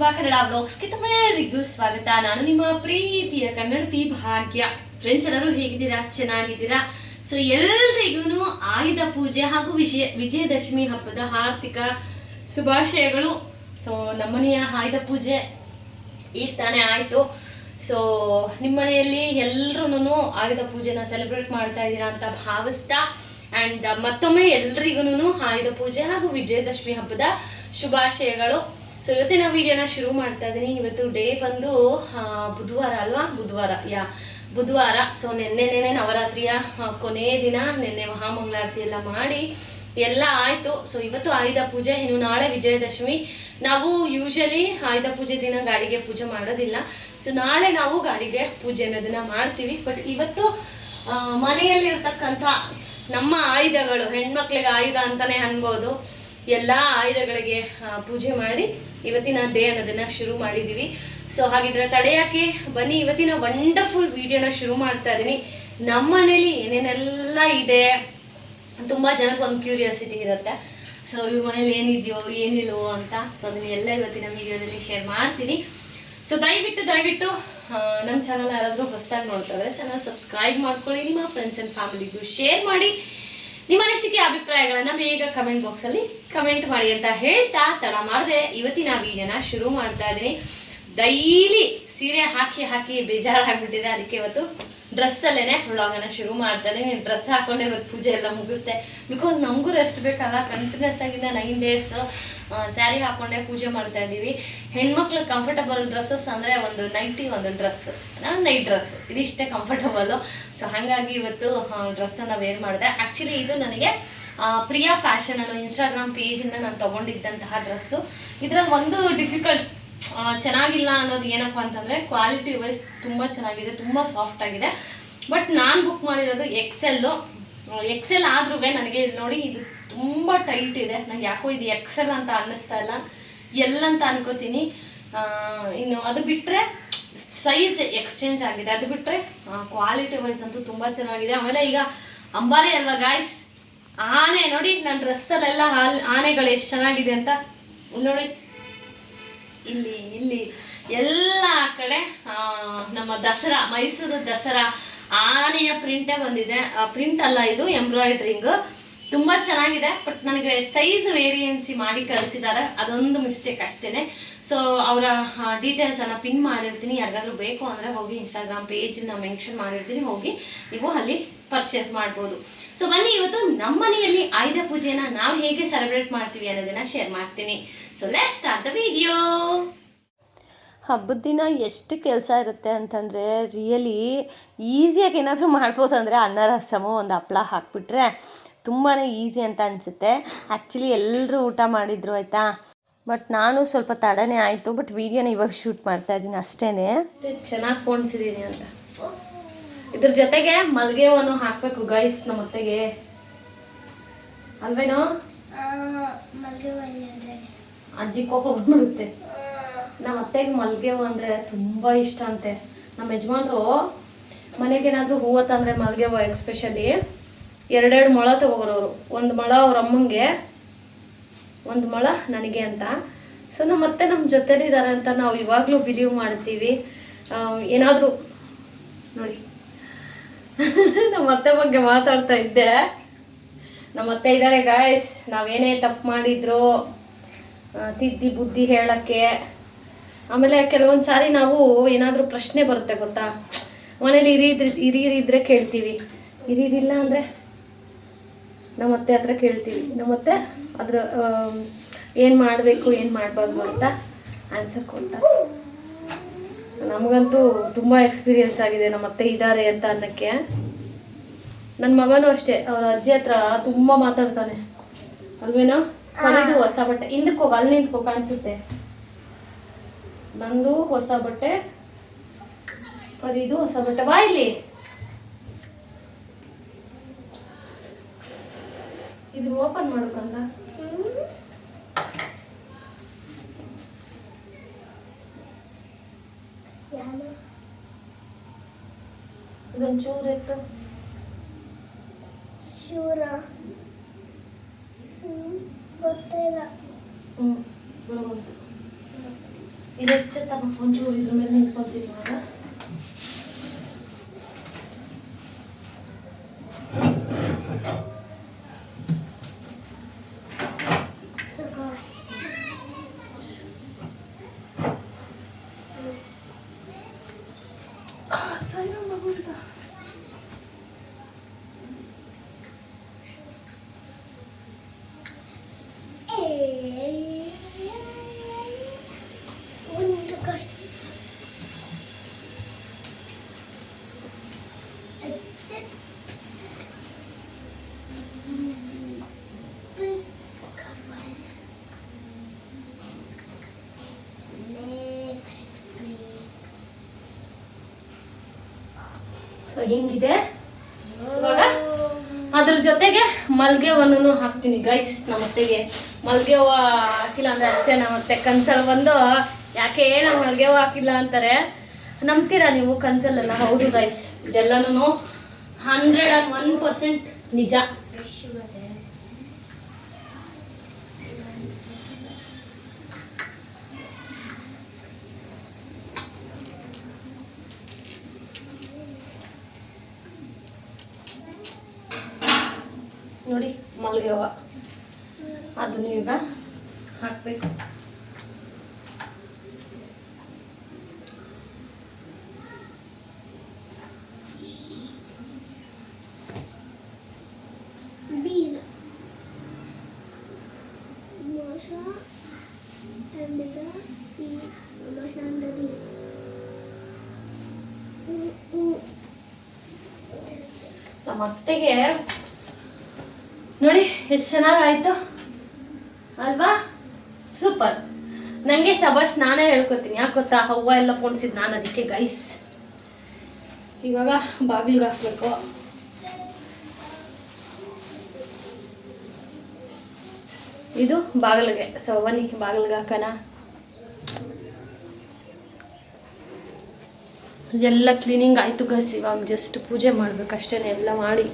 ಕುಟುಂಬ ಕನ್ನಡ ಬ್ಲಾಗ್ಸ್ಗೆ ತಮ್ಮೆಲ್ಲರಿಗೂ ಸ್ವಾಗತ. ನಾನು ನಿಮ್ಮ ಪ್ರೀತಿಯ ಕನ್ನಡತಿ ಭಾಗ್ಯ. ಫ್ರೆಂಡ್ಸ್ ಎಲ್ಲರೂ ಹೇಗಿದ್ದೀರಾ? ಚೆನ್ನಾಗಿದ್ದೀರಾ? ಸೊ ಎಲ್ರಿಗೂ ಆಯುಧ ಪೂಜೆ ಹಾಗೂ ವಿಜಯ, ವಿಜಯದಶಮಿ ಹಬ್ಬದ ಆರ್ಥಿಕ ಶುಭಾಶಯಗಳು. ಸೊ ನಮ್ಮನೆಯ ಆಯುಧ ಪೂಜೆ ಈಗ ತಾನೇ ಆಯಿತು. ಸೊ ನಿಮ್ಮ ಮನೆಯಲ್ಲಿ ಎಲ್ಲರೂ ಆಯುಧ ಪೂಜೆನ ಸೆಲೆಬ್ರೇಟ್ ಮಾಡ್ತಾ ಇದ್ದೀರಾ ಅಂತ ಭಾವಿಸ್ತಾ ಆ್ಯಂಡ್ ಮತ್ತೊಮ್ಮೆ ಎಲ್ರಿಗೂ ಆಯುಧ ಪೂಜೆ ಹಾಗೂ ವಿಜಯದಶಮಿ ಹಬ್ಬದ ಶುಭಾಶಯಗಳು. ಸೊ ಇವತ್ತಿನ ವಿಡಿಯೋನ ಶುರು ಮಾಡ್ತಾ ಇದ್ದೀನಿ ಇವತ್ತು ಡೇ ಬಂದು ಬುಧವಾರ ಅಲ್ವಾ? ಬುಧವಾರ, ಯಾ. ಬುಧವಾರ ಸೊ ನಿನ್ನೆನೇ ನವರಾತ್ರಿಯ ಕೊನೆ ದಿನ ನಿನ್ನೆ ಮಹಾಮಂಗಳಾರತಿ ಎಲ್ಲ ಮಾಡಿ ಎಲ್ಲ ಆಯಿತು. ಸೊ ಇವತ್ತು ಆಯುಧ ಪೂಜೆ, ಇನ್ನು ನಾಳೆ ವಿಜಯದಶಮಿ. ನಾವು ಯೂಶಲಿ ಆಯುಧ ಪೂಜೆ ದಿನ ಗಾಡಿಗೆ ಪೂಜೆ ಮಾಡೋದಿಲ್ಲ. ಸೊ ನಾಳೆ ನಾವು ಗಾಡಿಗೆ ಪೂಜೆ ಅನ್ನೋದನ್ನ ಮಾಡ್ತೀವಿ. ಬಟ್ ಇವತ್ತು ಮನೆಯಲ್ಲಿರ್ತಕ್ಕಂಥ ನಮ್ಮ ಆಯುಧಗಳು, ಹೆಣ್ಮಕ್ಳಿಗೆ ಆಯುಧ ಅಂತಾನೆ ಅನ್ಬೋದು. ಎಲ್ಲ ಆಯುಧಗಳಿಗೆ ಪೂಜೆ ಮಾಡಿ ಇವತ್ತಿನ ಡೇ ಅನ್ನೋದನ್ನ ಶುರು ಮಾಡಿದ್ದೀವಿ ಸೊ ಹಾಗಿದ್ರೆ ತಡೆಯಾಕೆ ಬನ್ನಿ, ಇವತ್ತಿನ ವಂಡರ್ಫುಲ್ ವಿಡಿಯೋನ ಶುರು ಮಾಡ್ತಾ ಇದ್ದೀನಿ ನಮ್ಮ ಮನೇಲಿ ಏನೇನೆಲ್ಲ ಇದೆ? ತುಂಬ ಜನಕ್ಕೆ ಒಂದು ಕ್ಯೂರಿಯಾಸಿಟಿ ಇರುತ್ತೆ. ಸೊ ಇವ್ರ ಮನೇಲಿ ಏನಿದೆಯೋ, ಏನಿಲ್ವೋ ಅಂತ. ಸೊ ಅದನ್ನ ಎಲ್ಲ ಇವತ್ತಿನ ವಿಡಿಯೋದಲ್ಲಿ ಶೇರ್ ಮಾಡ್ತೀನಿ. ಸೊ ದಯವಿಟ್ಟು ದಯವಿಟ್ಟು ನಮ್ಮ ಚಾನಲ್ ಯಾರಾದರೂ ಹೊಸದಾಗಿ ನೋಡ್ತಾ ಇದ್ರೆ ಚಾನಲ್ ಸಬ್ಸ್ಕ್ರೈಬ್ ಮಾಡ್ಕೊಳ್ಳಿ. ನಿಮ್ಮ ಫ್ರೆಂಡ್ಸ್ ಆ್ಯಂಡ್ ಫ್ಯಾಮಿಲಿಗೂ ಶೇರ್ ಮಾಡಿ. ನಿಮ್ಮ ಅನಿಸಿಕೆ, ಅಭಿಪ್ರಾಯಗಳನ್ನು ಬೇಗ ಕಮೆಂಟ್ ಬಾಕ್ಸಲ್ಲಿ ಕಮೆಂಟ್ ಮಾಡಿ ಅಂತ ಹೇಳ್ತಾ ತಡ ಮಾಡಿದೆ. ಇವತ್ತಿನ ವಿಡಿಯೋನ ಶುರು ಮಾಡ್ತಾ ಇದ್ದೀನಿ. ಡೈಲಿ ಸೀರೆ ಹಾಕಿ ಹಾಕಿ ಬೇಜಾರಾಗ್ಬಿಟ್ಟಿದೆ. ಅದಕ್ಕೆ ಇವತ್ತು ಡ್ರೆಸ್ಸಲ್ಲೇ ವ್ಲಾಗನ್ನ ಶುರು ಮಾಡ್ತಾ ಇದ್ದೀನಿ. ಡ್ರೆಸ್ ಹಾಕೊಂಡೆ ಇವತ್ತು ಪೂಜೆ ಎಲ್ಲ ಮುಗಿಸ್ದೆ. ಬಿಕಾಸ್ ನಮಗೂ ರೆಸ್ಟ್ ಬೇಕಲ್ಲ. ಕಂಟಿನ್ಯೂಸ್ ಆಗಿದೆ ನೈನ್ ಡೇಸ್ ಸ್ಯಾರಿ ಹಾಕೊಂಡೆ ಪೂಜೆ ಮಾಡ್ತಾ ಇದ್ದೀವಿ. ಹೆಣ್ಮಕ್ಳು ಕಂಫರ್ಟಬಲ್ ಡ್ರೆಸ್ಸಸ್ ಅಂದರೆ ಒಂದು ನೈಟಿ ಒಂದು ಡ್ರೆಸ್ ನೈಟ್ ಡ್ರೆಸ್ ಇದಿಷ್ಟೇ ಕಂಫರ್ಟಬಲ್ಲು ಸೊ ಹಾಗಾಗಿ ಇವತ್ತು ಡ್ರೆಸ್ಸನ್ನು ವೇರ್ ಮಾಡಿದೆ. ಆ್ಯಕ್ಚುಲಿ ಇದು ನನಗೆ ಪ್ರಿಯಾ ಫ್ಯಾಷನ್ ಅನ್ನೋ ಇನ್ಸ್ಟಾಗ್ರಾಮ್ ಪೇಜಿಂದ ನಾನು ತೊಗೊಂಡಿದ್ದಂತಹ ಡ್ರೆಸ್ಸು ಇದರಲ್ಲಿ ಒಂದು ಡಿಫಿಕಲ್ಟ್ ಚೆನ್ನಾಗಿಲ್ಲ ಅನ್ನೋದು ಏನಪ್ಪ ಅಂತಂದರೆ ಕ್ವಾಲಿಟಿ ವೈಸ್ ತುಂಬ ಚೆನ್ನಾಗಿದೆ, ತುಂಬ ಸಾಫ್ಟ್ ಆಗಿದೆ. ಬಟ್ ನಾನು ಬುಕ್ ಮಾಡಿರೋದು ಎಕ್ಸೆಲ್ಲು ಎಕ್ಸೆಲ್ ಆದ್ರೂ ನನಗೆ ನೋಡಿ ಇದು ತುಂಬ ಟೈಟ್ ಇದೆ. ನಂಗೆ ಯಾಕೋ ಇದು ಎಕ್ಸೆಲ್ ಅಂತ ಅನ್ನಿಸ್ತಾ ಇಲ್ಲ. ಎಲ್ ಅಂತ ಅನ್ಕೋತೀನಿ. ಇನ್ನು ಅದು ಬಿಟ್ಟರೆ ಸೈಜ್ ಎಕ್ಸ್ಚೇಂಜ್ ಆಗಿದೆ. ಅದು ಬಿಟ್ಟರೆ ಕ್ವಾಲಿಟಿ ವೈಸ್ ಅಂತೂ ತುಂಬ ಚೆನ್ನಾಗಿದೆ. ಆಮೇಲೆ ಈಗ ಅಂಬಾರಿ ಅಲ್ವಾ ಗಾಯ್ಸ್ ಆನೆ ನೋಡಿ ನನ್ನ ಡ್ರೆಸ್ಸಲ್ಲೆಲ್ಲ ಹಾಲ್, ಆನೆಗಳು ಎಷ್ಟು ಚೆನ್ನಾಗಿದೆ ಅಂತ. ನೋಡಿ. ಇಲ್ಲಿ ಇಲ್ಲಿ. ಎಲ್ಲ ಕಡೆ ನಮ್ಮ ದಸರಾ, ಮೈಸೂರು ದಸರಾ ಆನೆಯ ಪ್ರಿಂಟೇ ಬಂದಿದೆ. ಪ್ರಿಂಟ್ ಅಲ್ಲ ಇದು ಎಂಬ್ರಾಯ್ಡ್ರಿಂಗ್ ತುಂಬ ಚೆನ್ನಾಗಿದೆ ಬಟ್ ನನಗೆ ಸೈಜ್ ವೇರಿಯನ್ಸಿ ಮಾಡಿ ಕಳಿಸಿದ್ದಾರೆ ಅದೊಂದು ಮಿಸ್ಟೇಕ್ ಅಷ್ಟೇ ಸೊ ಅವರ ಡೀಟೇಲ್ಸನ್ನು ಪಿನ್ ಮಾಡಿರ್ತೀನಿ. ಯಾರಿಗಾದ್ರೂ ಬೇಕು ಅಂದರೆ ಹೋಗಿ ಇನ್ಸ್ಟಾಗ್ರಾಮ್ ಪೇಜನ್ನ ಮೆನ್ಷನ್ ಮಾಡಿರ್ತೀನಿ. ಹೋಗಿ ನೀವು ಅಲ್ಲಿ ಪರ್ಚೇಸ್ ಮಾಡ್ಬೋದು. ಸೊ ಬನ್ನಿ, ಇವತ್ತು ನಮ್ಮ ಮನೆಯಲ್ಲಿ ಆಯುಧ ಪೂಜೆನ ನಾವು ಹೇಗೆ ಸೆಲೆಬ್ರೇಟ್ ಮಾಡ್ತೀವಿ ಅನ್ನೋದನ್ನ ಶೇರ್ ಮಾಡ್ತೀನಿ. So let start the video ಹಬ್ಬದ ದಿನ ಎಷ್ಟು ಕೆಲಸ ಇರುತ್ತೆ ಅಂತಂದರೆ ರಿಯಲಿ ಈಸಿಯಾಗಿ ಏನಾದರೂ ಮಾಡ್ಬೋದು ಅಂದರೆ ಅನ್ನ ಒಂದು ಹಪ್ಳ ಹಾಕ್ಬಿಟ್ರೆ ತುಂಬಾ ಈಸಿ ಅಂತ ಅನಿಸುತ್ತೆ. ಆ್ಯಕ್ಚುಲಿ ಎಲ್ಲರೂ ಊಟ ಮಾಡಿದ್ರು ಆಯಿತಾ? ಬಟ್ ನಾನು ಸ್ವಲ್ಪ ತಡನೇ ಆಯಿತು. ಬಟ್ ವೀಡಿಯೋನ ಇವಾಗ ಶೂಟ್ ಮಾಡ್ತಾ ಇದ್ದೀನಿ ಅಷ್ಟೇ ಚೆನ್ನಾಗಿ ಪೋಣಿಸಿದ್ದೀನಿ ಅಂತ. ಇದ್ರ ಜೊತೆಗೆ ಮಲ್ಗೆ ಹೂವನ್ನು ಹಾಕಬೇಕು ಗೈಸ್ ನಮ್ಮ ಅತ್ತೆಗೆ. ಅಲ್ವೇನೋ? ಅಜ್ಜಿ ಕೋಪ ಬಂದ್ಬಿಡುತ್ತೆ. ನಮ್ಮ ಅತ್ತೆಗೆ ಮಲ್ಗೆ ಹೂವು ಅಂದರೆ ತುಂಬ ಇಷ್ಟ ಅಂತೆ. ನಮ್ಮ ಯಜಮಾನ್ರು ಮನೆಗೇನಾದರೂ ಹೂವು ತಂದರೆ ಮಲ್ಗೆ ಹೂವು ಎಕ್ಸ್ಪೆಷಲಿ ಎರಡೆರಡು ಮೊಳ ತಗೊಬರೋರು. ಒಂದು ಮೊಳ ಅವ್ರ ಅಮ್ಮಂಗೆ, ಒಂದು ಮೊಳ ನನಗೆ ಅಂತ. ಸೊ ನಮ್ಮ ಮತ್ತೆ ನಮ್ಮ ಜೊತೆಲಿದ್ದಾರೆ ಅಂತ ನಾವು ಇವಾಗಲೂ ಬಿಲೀವ್ ಮಾಡ್ತೀವಿ. ಏನಾದರೂ, ನೋಡಿ. ನಮ್ಮ ಅತ್ತೆ ಬಗ್ಗೆ ಮಾತಾಡ್ತಾ ಇದ್ದೆ. ನಮ್ಮ ಅತ್ತೆ ಇದ್ದಾರೆ ಗಾಯ್ಸ್ ನಾವೇನೇ ತಪ್ಪು ಮಾಡಿದ್ರು ತಿದ್ದಿ ಬುದ್ಧಿ ಹೇಳಕ್ಕೆ. ಆಮೇಲೆ ಕೆಲವೊಂದು ಸಾರಿ ನಾವು ಏನಾದರೂ ಪ್ರಶ್ನೆ ಬರುತ್ತೆ ಗೊತ್ತಾ? ಮನೇಲಿ ಹಿರಿದ್ರ, ಹಿರಿಯರಿದ್ರೆ ಕೇಳ್ತೀವಿ. ಹಿರಿಯರಿಲ್ಲ ಅಂದರೆ ನಮ್ಮ ಅತ್ತೆ ಹತ್ರ ಕೇಳ್ತೀವಿ. ನಮ್ಮ ಅತ್ತೆ ಅದ್ರ ಏನು ಮಾಡಬೇಕು ಏನು ಮಾಡಬಾರ್ದು ಅಂತ ಆನ್ಸರ್ ಕೊಡ್ತಾರೆ. ನಮಗಂತೂ ತುಂಬ ಎಕ್ಸ್ಪೀರಿಯನ್ಸ್ ಆಗಿದೆ ನಮ್ಮ ಅತ್ತೆ ಇದ್ದಾರೆ ಅಂತ ಅನ್ನಕ್ಕೆ. ನನ್ನ ಮಗನೂ ಅಷ್ಟೇ ಅವ್ರ ಅಜ್ಜಿ ಹತ್ರ ತುಂಬ ಮಾತಾಡ್ತಾನೆ. ಅಲ್ವೇನೋ? ಕರೆದು ಹೊಸ ಬಟ್ಟೆ. ಹಿಂದಕ್ಕೆ ಹೋಗಿ ಅಲ್ಲಿ ನಿಂತ್ಕೋ ಕಾಣಿಸುತ್ತೆ. ನಂದು ಹೊಸ ಬಟ್ಟೆ ಕರೀದು ಹೊಸ ಬಟ್ಟೆ. ಬಾ ಇಲ್ಲಿ. ಇದು ಓಪನ್ ಮಾಡ್ಕೊಂಡ. ಇದೊಂದು ಚೂರು ಎತ್ತು ಶೂರ ಗೊತ್ತಿಲ್ಲ. ಹ್ಞೂ ಇದು ಹೆಚ್ಚತ್ತಮ್ಮ ಒಂಚೂರು ಇದ್ರ ಮೇಲೆ ನಿಂತ್ಕೊಂತೀನಿ ಇವಾಗ ಸೈಡ್ ಮಗುಡ್ದ ಒಂದು ಕಷ್ಟ ಸೊ ಹಿಂಗಿದೆ? ಇವಾಗ ಅದ್ರ ಜೊತೆಗೆ ಮಲ್ಗೆ ಹೂವನ್ನು ಹಾಕ್ತೀನಿ ಗೈಸ್ ನಮ್ಮ ಅತ್ತೆಗೆ. ಮಲ್ಗೆ ಹೂವು ಹಾಕಿಲ್ಲ ಅಂದ್ರೆ ಅಷ್ಟೇ ನಮ್ಮ ಅತ್ತೆ ಕನ್ಸಲ್ಲಿ ಬಂದು, ಯಾಕೆ ನಮ್ಮ ಮಲ್ಗೆ ಹೂವು ಹಾಕಿಲ್ಲ? ಅಂತಾರೆ. ನಂಬ್ತೀರಾ ನೀವು ಕನ್ಸಲ್ಲೆಲ್ಲ? ಹೌದು ಗೈಸ್ ಇದೆಲ್ಲನೂ ಹಂಡ್ರೆಡ್ ಆ್ಯಂಡ್ ಒನ್ ಪರ್ಸೆಂಟ್ ನಿಜ. ನೋಡಿ ಮಲ್ಗೆವ ಅದನ್ನು ಈಗ ಹಾಕಬೇಕು. ನಮ್ಮ ಅತ್ತೆಗೆ ಎಷ್ಟು ಚೆನ್ನಾಗಾಯಿತು? ಅಲ್ವಾ? ಸೂಪರ್. ನನಗೆ ಶಬಾಷ್ ನಾನೇ ಹೇಳ್ಕೊತೀನಿ. ಯಾಕೆ ಗೊತ್ತಾ? ಹೂವ ಎಲ್ಲ ಪೋಣಿಸಿದ್ ನಾನು ಅದಕ್ಕೆ ಗೈಸ್ ಇವಾಗ ಬಾಗಿಲಿಗೆ ಹಾಕ್ಬೇಕು. ಇದು ಬಾಗಿಲಿಗೆ. ಸೊ ಬನ್ನಿ ಬಾಗಿಲಿಗೆ ಹಾಕೋಣ. ಎಲ್ಲ ಕ್ಲೀನಿಂಗ್ ಆಯಿತು ಗಸ್ ಇವಾಗ ಜಸ್ಟ್ ಪೂಜೆ ಮಾಡ್ಬೇಕಷ್ಟೇ ಎಲ್ಲ ಮಾಡಿ.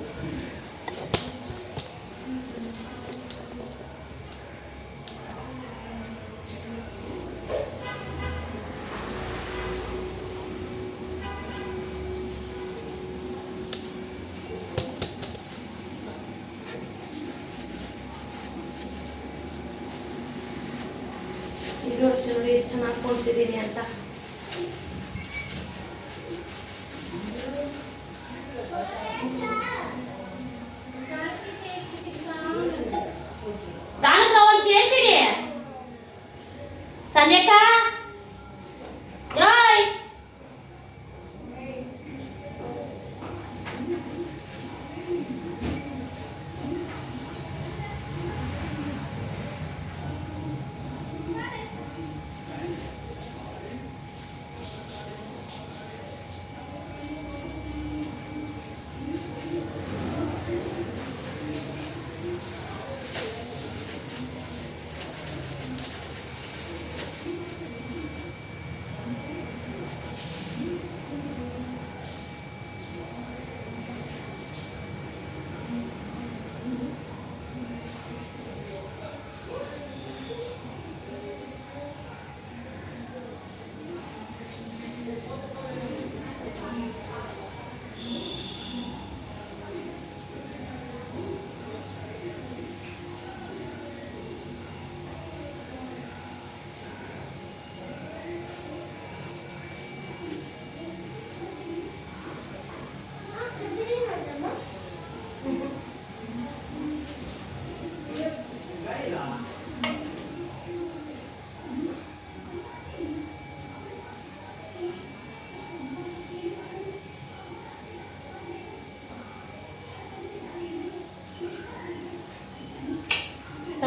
ಇದು ಅಷ್ಟೇ ನೋಡಿ ಎಷ್ಟು ಚೆನ್ನಾಗಿ ಕೊಡ್ಸಿದ್ದೀನಿ ಅಂತ.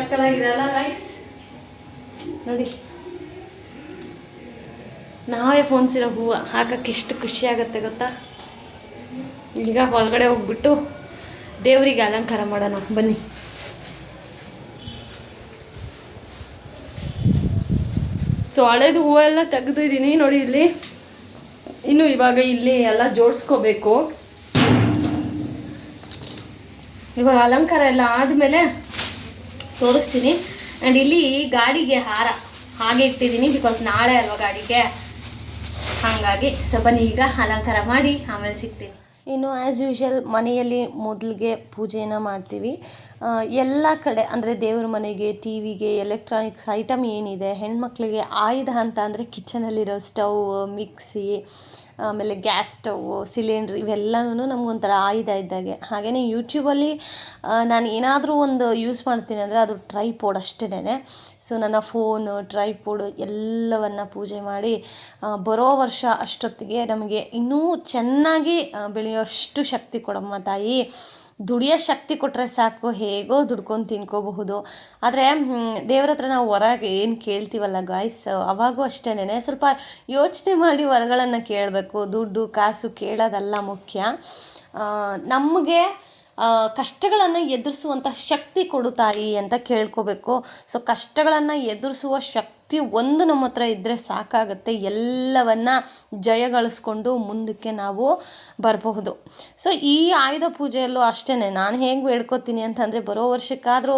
ಸಕ್ಕತ್ತಾಗಿದೆ ಅಲ್ಲ ಗೈಸ್ ನೋಡಿ. ನಾವೇ ಫೋನ್ಸಿರೋ ಹೂವು ಹಾಕಕ್ಕೆ ಎಷ್ಟು ಖುಷಿ ಆಗುತ್ತೆ ಗೊತ್ತಾ? ಈಗ ಒಳಗಡೆ ಹೋಗ್ಬಿಟ್ಟು ದೇವರಿಗೆ ಅಲಂಕಾರ ಮಾಡೋಣ. ಬನ್ನಿ. ಸೊ ಹಳೇದು ಹೂವೆಲ್ಲ ತೆಗೆದಿದ್ದೀನಿ ನೋಡಿ ಇಲ್ಲಿ. ಇನ್ನು ಇವಾಗ ಇಲ್ಲಿ ಎಲ್ಲ ಜೋಡಿಸ್ಕೋಬೇಕು. ಇವಾಗ ಅಲಂಕಾರ ಎಲ್ಲ ಆದಮೇಲೆ ತೋರಿಸ್ತೀನಿ. ಆ್ಯಂಡ್ ಇಲ್ಲಿ ಗಾಡಿಗೆ ಹಾರ, ಹಾಗೆ ಇಟ್ಟಿದ್ದೀನಿ ಬಿಕಾಸ್ ನಾಳೆ ಅಲ್ವಾ ಗಾಡಿಗೆ. ಹಾಗಾಗಿ ಸೊ ಈಗ ಅಲಂಕಾರ ಮಾಡಿ ಆಮೇಲೆ ಸಿಗ್ತೀನಿ. ಇನ್ನು ಆ್ಯಸ್ ಯೂಶುವಲ್ ಮನೆಯಲ್ಲಿ ಮೊದಲಿಗೆ ಪೂಜೆಯನ್ನು ಮಾಡ್ತೀವಿ. ಎಲ್ಲ ಕಡೆ ಅಂದರೆ ದೇವ್ರ ಮನೆಗೆ ಟಿ ವಿಗೆ ಎಲೆಕ್ಟ್ರಾನಿಕ್ಸ್ ಐಟಮ್ ಏನಿದೆ, ಹೆಣ್ಮಕ್ಳಿಗೆ ಆಯುಧ ಅಂತ ಅಂದರೆ ಕಿಚನಲ್ಲಿರೋ ಸ್ಟವ್ ಮಿಕ್ಸಿ ಆಮೇಲೆ ಗ್ಯಾಸ್ ಸ್ಟವ್ವು ಸಿಲಿಂಡ್ರ್ ಇವೆಲ್ಲನೂ ನಮಗೊಂಥರ ಆಯುಧ ಇದ್ದಾಗೆ. ಹಾಗೆಯೇ ಯೂಟ್ಯೂಬಲ್ಲಿ ನಾನು ಏನಾದರೂ ಒಂದು ಯೂಸ್ ಮಾಡ್ತೀನಿ ಅಂದರೆ ಅದು ಟ್ರೈಪೋಡ್ ಅಷ್ಟೇ ಸೊ ನನ್ನ ಫೋನು ಟ್ರೈಪೋಡು ಎಲ್ಲವನ್ನು ಪೂಜೆ ಮಾಡಿ ಬರೋ ವರ್ಷ ಅಷ್ಟೊತ್ತಿಗೆ ನಮಗೆ ಇನ್ನೂ ಚೆನ್ನಾಗಿ ಬೆಳೆಯೋಷ್ಟು ಶಕ್ತಿ ಕೊಡಮ್ಮ ತಾಯಿ. ದುಡಿಯೋ ಶಕ್ತಿ ಕೊಟ್ಟರೆ ಸಾಕು, ಹೇಗೋ ದುಡ್ಕೊಂಡು ತಿನ್ಕೋಬಹುದು. ಆದರೆ ದೇವ್ರ ಹತ್ರ ನಾವು ಹೊರಗೆ ಏನು ಕೇಳ್ತೀವಲ್ಲ ಗಾಯ್ಸ್ ಅವಾಗೂ ಅಷ್ಟೇನೆ ಸ್ವಲ್ಪ ಯೋಚನೆ ಮಾಡಿ ವರಗಳನ್ನು ಕೇಳಬೇಕು, ದುಡ್ಡು, ಕಾಸು ಕೇಳೋದಲ್ಲ ಮುಖ್ಯ. ನಮಗೆ ಕಷ್ಟಗಳನ್ನು ಎದುರಿಸುವಂಥ ಶಕ್ತಿ ಕೊಡು ಅಂತ ಕೇಳ್ಕೋಬೇಕು. ಸೊ ಕಷ್ಟಗಳನ್ನು ಎದುರಿಸುವ ಶಕ್ತಿ ಒಂದು ನಮ್ಮ ಹತ್ರ ಇದ್ದರೆ ಸಾಕಾಗುತ್ತೆ. ಎಲ್ಲವನ್ನ ಜಯಗಳಿಸ್ಕೊಂಡು ಮುಂದಕ್ಕೆ ನಾವು ಬರಬಹುದು. ಸೊ ಈ ಆಯುಧ ಪೂಜೆಯಲ್ಲೂ ಅಷ್ಟೇ ನಾನು ಹೇಗೆ ಬೇಡ್ಕೋತೀನಿ ಅಂತಂದರೆ, ಬರೋ ವರ್ಷಕ್ಕಾದರೂ